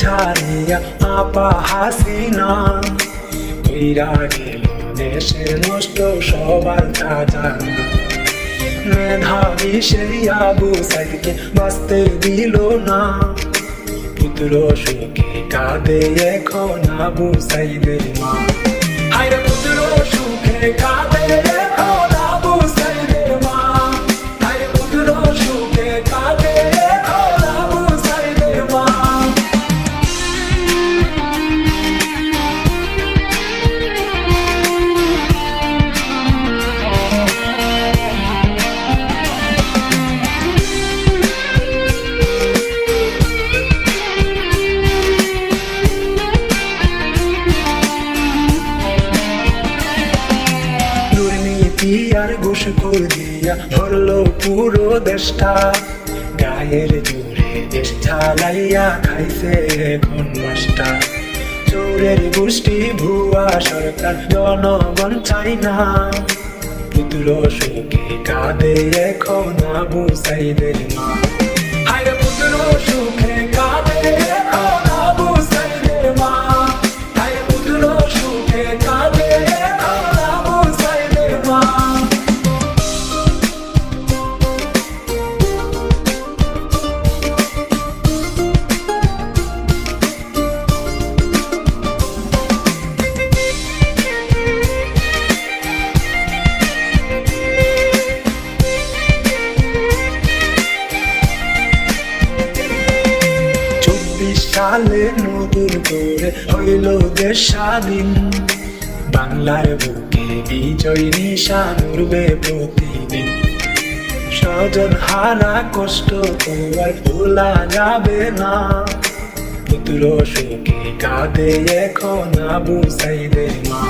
ছাড়িয়া আপা হাসিনা। কইরা গেল দেশের নষ্ট সবার তা জানা মেধাবী সেই আবু সাইদকে বাঁচতে দিল না। পুত্র সুখে কাঁদে এখন আবু সাইদের মা। হায়রে পুত্র সুখে কাঁদে আর ঘুষ দিয়া ধরলো পুরো দেশটা? গায়ের জোরে দেশটা লাইয়া খাইছে এখন মাসটা। চোরের গোষ্ঠী ভুয়া সরকার, জনগণ চাই না। পুতুল সুখে কাঁদে এখন আবু সাইদের মা। চব্বিশ নদীর করে হইল দেশ স্বাধীন বাংলার বুকে বিজয় নিশা উড়বে প্রতিদিন স্বজন হারা কষ্ট তোমার ভোলা যাবে না। পুত্র সুখে কাঁদে এখন আবু সাইদে মা।